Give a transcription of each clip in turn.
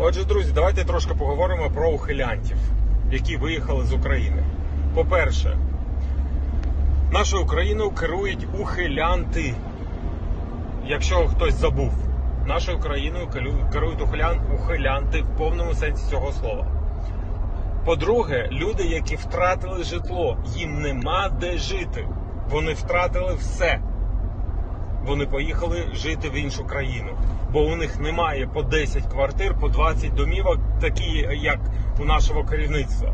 Отже, друзі, давайте трошки поговоримо про ухилянтів, які виїхали з України. По-перше, нашою Україною керують ухилянти. Якщо хтось забув, нашою країною керують ухилян, ухилянти в повному сенсі цього слова. По-друге, люди, які втратили житло, їм нема де жити. Вони втратили все. Вони поїхали жити в іншу країну, бо у них немає по 10 квартир, по 20 домівок, такі як у нашого керівництва.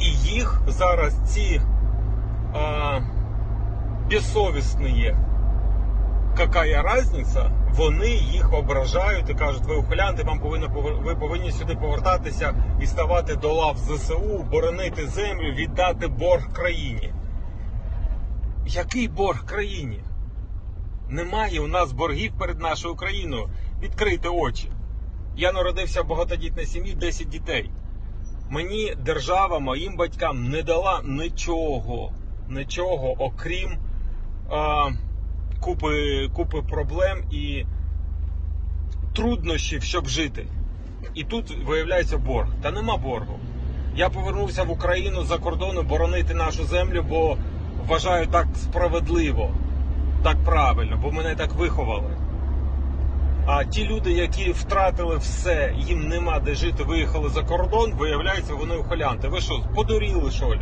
І їх зараз ці а, безсовісні. Какая разниця? Вони їх ображають і кажуть, ви ухилянти, вам повинні ви повинні сюди повертатися і ставати до лав ЗСУ, боронити землю, віддати борг країні. Який борг країні? Немає у нас боргів перед нашою країною. Відкрийте очі. Я народився в багатодітній сім'ї 10 дітей. Мені держава, моїм батькам не дала нічого, нічого, окрім а, купи, купи проблем і труднощів, щоб жити. І тут виявляється борг. Та нема боргу. Я повернувся в Україну за кордону боронити нашу землю, бо вважаю так справедливо, так правильно, бо мене так виховали. А ті люди, які втратили все, їм нема де жити, виїхали за кордон, виявляється, вони ухилянти. Ви що, подуріли, що ли?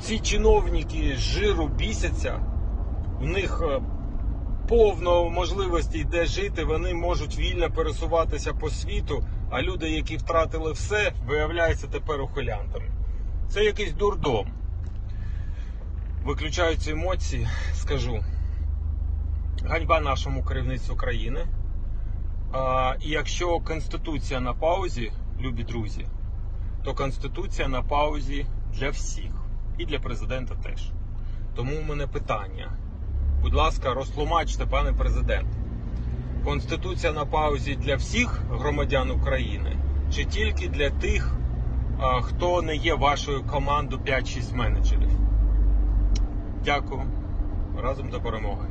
Ці чиновники з жиру бісяться, у них е, повно можливостей де жити, вони можуть вільно пересуватися по світу, а люди, які втратили все, виявляються тепер ухилянтами. Це якийсь дурдом. Виключаються емоції, скажу. Ганьба нашому керівництву країни. А, і якщо Конституція на паузі, любі друзі, то Конституція на паузі для всіх. І для президента теж. Тому у мене питання. Будь ласка, розтлумачте, пане президент. Конституція на паузі для всіх громадян України чи тільки для тих, хто не є вашою командою 5-6 менеджерів? Дякую. Разом до перемоги.